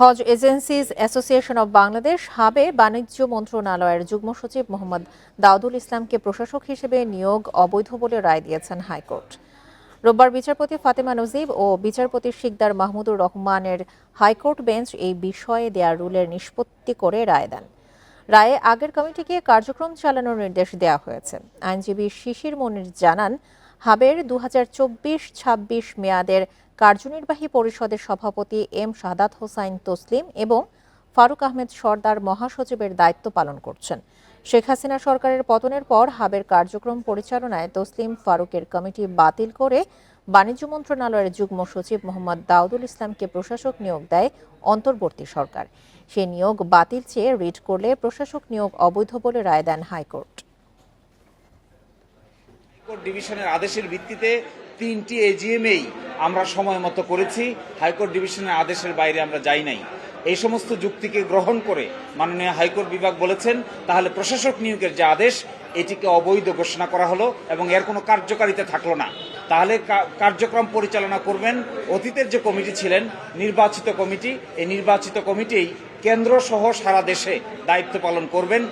Hajj agencies association of Bangladesh হাবে বাণিজ্য মন্ত্রণালয়ের যুগ্ম সচিব মোহাম্মদ দাউদুল ইসলামকে প্রশাসক হিসেবে নিয়োগ অবৈধ বলে রায় দিয়েছেন হাইকোর্ট। রোববার বিচারপতি ফাতেমা নজিব ও বিচারপতি শিকদার মাহমুদুর রহমানের হাইকোর্ট বেঞ্চ এই বিষয়ে দেয়া রুলের নিষ্পত্তি করে রায় দেন। রায়ে আগের কমিটিকে কার্যক্রম চালানোর নির্দেশ দেওয়া হয়েছে। আইনজীবী শিশির মনির জানান, হাবের দু হাজার চব্বিশ ছাব্বিশ মেয়াদের কার্যনির্বাহী পরিষদের সভাপতি এম সাদাত হোসাইন তসলিম এবং ফারুক আহমেদ সর্দার মহাসচিবের দায়িত্ব পালন করছেন। শেখ হাসিনা সরকারের পতনের পর হাবের কার্যক্রম পরিচালনায় তসলিম ফারুকের কমিটি বাতিল করে বাণিজ্য মন্ত্রণালয়ের যুগ্ম সচিব মোহাম্মদ দাউদুল ইসলামকে প্রশাসক নিয়োগ দেয় অন্তর্বর্তী সরকার। সে নিয়োগ বাতিল চেয়ে রিট করলে প্রশাসক নিয়োগ অবৈধ বলে রায় দেন হাইকোর্ট। হাইকোর্ট ডিভিশনের আদেশের ভিত্তিতে তিনটি এজিএমএই আমরা সময় মতো করেছি। হাইকোর্ট ডিভিশনের আদেশের বাইরে আমরা যাই নাই। এই সমস্ত যুক্তিকে গ্রহণ করে মাননীয় হাইকোর্ট বিভাগ বলেছেন, তাহলে প্রশাসক নিয়োগের যে আদেশ, এটিকে অবৈধ ঘোষণা করা হলো এবং এর কোনো কার্যকারিতা থাকল না। তাহলে কার্যক্রম পরিচালনা করবেন অতীতের যে কমিটি ছিলেন, নির্বাচিত কমিটি, এই নির্বাচিত কমিটি কেন্দ্র সহ সারা দেশে দায়িত্ব পালন করবেন।